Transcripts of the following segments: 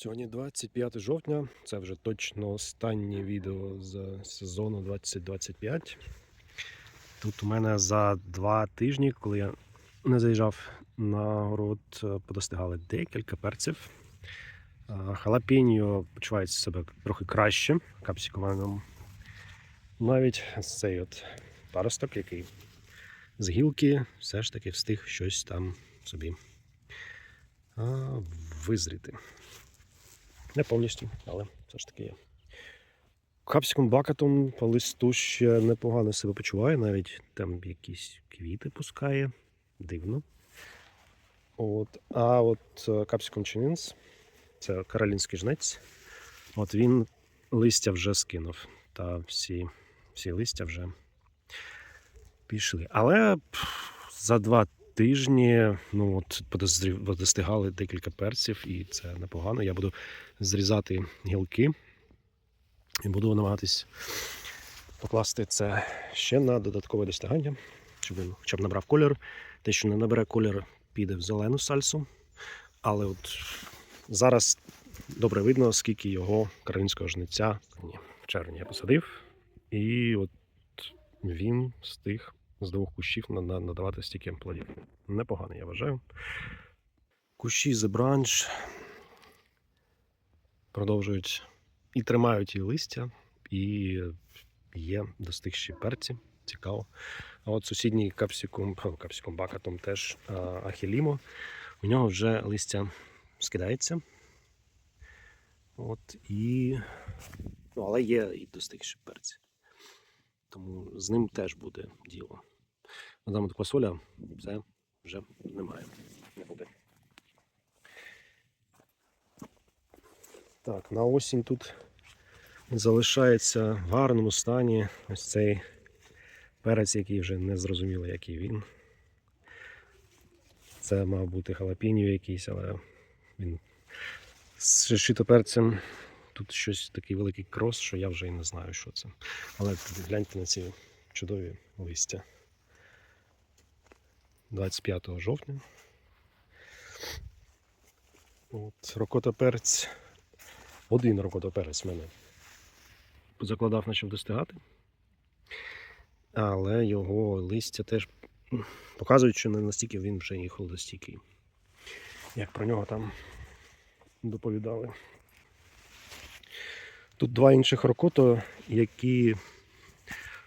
Сьогодні 25 жовтня, це вже точно останнє відео з сезону 2025. Тут у мене за два тижні, коли я не заїжджав на город, е, подостигали декілька перців. Е, Халапеньо почувається себе трохи краще капсикованим. Навіть цей от паросток, який з гілки, все ж таки встиг щось там собі визріти. Не повністю, але все ж таки є. Капсиком бакатом по листу ще непогано себе почуває, навіть там якісь квіти пускає. Дивно. От. А от е, капсиком чинінс, це каролінський жнець. От він листя вже скинув. Та всі, всі листя вже пішли. Але за два тижні ну, от, подозрів- подостигали декілька перців, і це непогано. Я буду зрізати гілки і буду намагатись покласти це ще на додаткове достигання, щоб він хоча б набрав колір. Те, що не набере колір, піде в зелену сальсу. Але от зараз добре видно, скільки його каролінського жниця в червні я посадив. І от він встиг з двох кущів на- на- надавати стільки плодів. Непогано, я вважаю. Кущі The Branch продовжують і тримають і листя, і є достигші перці. Цікаво. А от сусідній капсикум, о, капсикум бакатом теж ахілімо. У нього вже листя скидається. От і. Ну, але є і достигші перці. Тому з ним теж буде діло. Мадам от квасоля це вже немає. Не буде. Так, на осінь тут залишається в гарному стані ось цей перець, який вже не зрозуміло, який він. Це мав бути халапіньо якийсь, але він з шишитоперцем. Тут щось такий великий крос, що я вже і не знаю, що це. Але гляньте на ці чудові листя. 25 жовтня. От, рокотоперць. Один рокотоперець мене закладав, почав достигати. Але його листя теж показують, що не настільки він вже і холодостійкий. Як про нього там доповідали. Тут два інших рокото, які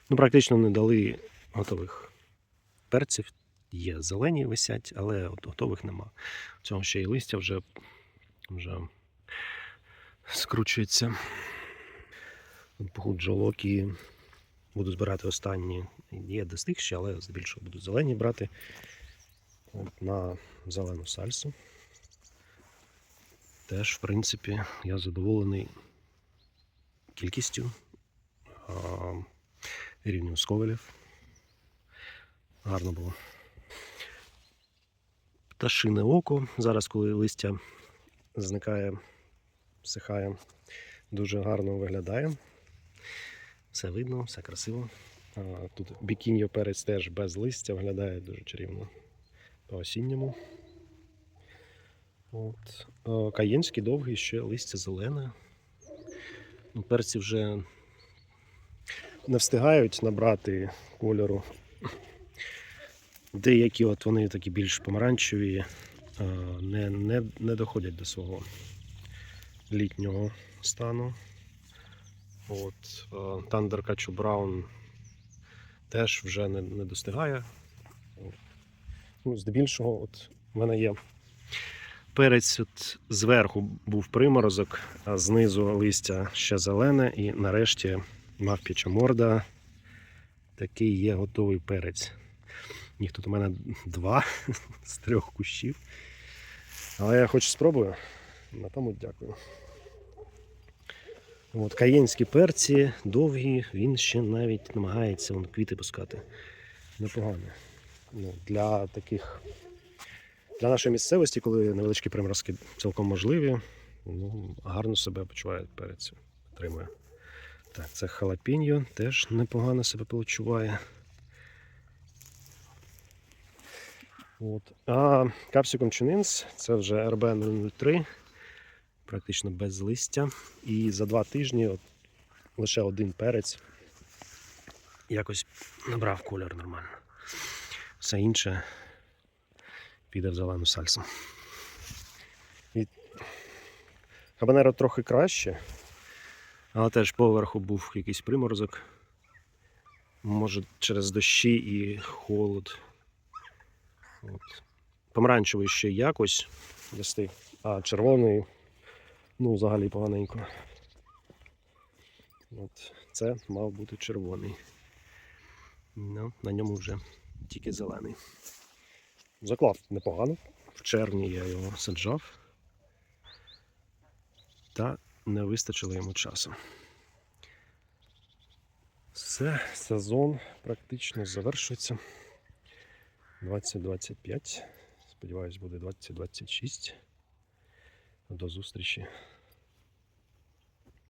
ну, практично не дали готових перців. Є зелені висять, але от готових нема. Цього ще й листя вже, вже скручується. Погоджолок і буду збирати останні. Є достигші, але здебільшого буду зелені брати От на зелену сальсу. Теж, в принципі, я задоволений кількістю рівнем сковелів. Гарно було. Пташине око. Зараз, коли листя зникає, всихає, дуже гарно виглядає. Все видно, все красиво. Тут бікіньо перець теж без листя виглядає дуже чарівно по осінньому. От. Каєнський довгий ще листя зелене. Перці вже не встигають набрати кольору. Деякі от вони такі більш помаранчеві, не, не, не доходять до свого літнього стану. От, е, Thunder Качу Браун теж вже не, не достигає. Ну, здебільшого, от в мене є перець от зверху був приморозок, а знизу листя ще зелене, і нарешті мавпіча морда. Такий є готовий перець. Їх тут у мене два з трьох кущів. Але я хоч спробую. На тому дякую. От, каєнські перці довгі, він ще навіть намагається вон, квіти пускати. Непогано. Ну, для таких. Для нашої місцевості, коли невеличкі приморозки цілком можливі, ну, гарно себе почуває перець. Отримує. Так, це халапіньо теж непогано себе почуває. От. А Capsicum Chinins, це вже RB003. практично без листя. І за два тижні от, лише один перець якось набрав колір нормально. Все інше піде в зелену сальсу. І хабанеро трохи краще, але теж поверху був якийсь приморозок. Може, через дощі і холод. От. Помаранчевий ще якось достиг, а червоний, ну, взагалі поганенько. От. Це мав бути червоний. Ну, на ньому вже тільки зелений. Заклав непогано. В червні я його саджав. Та не вистачило йому часу. Все, сезон практично завершується. 2025. Сподіваюсь, буде 2026. До зустрічі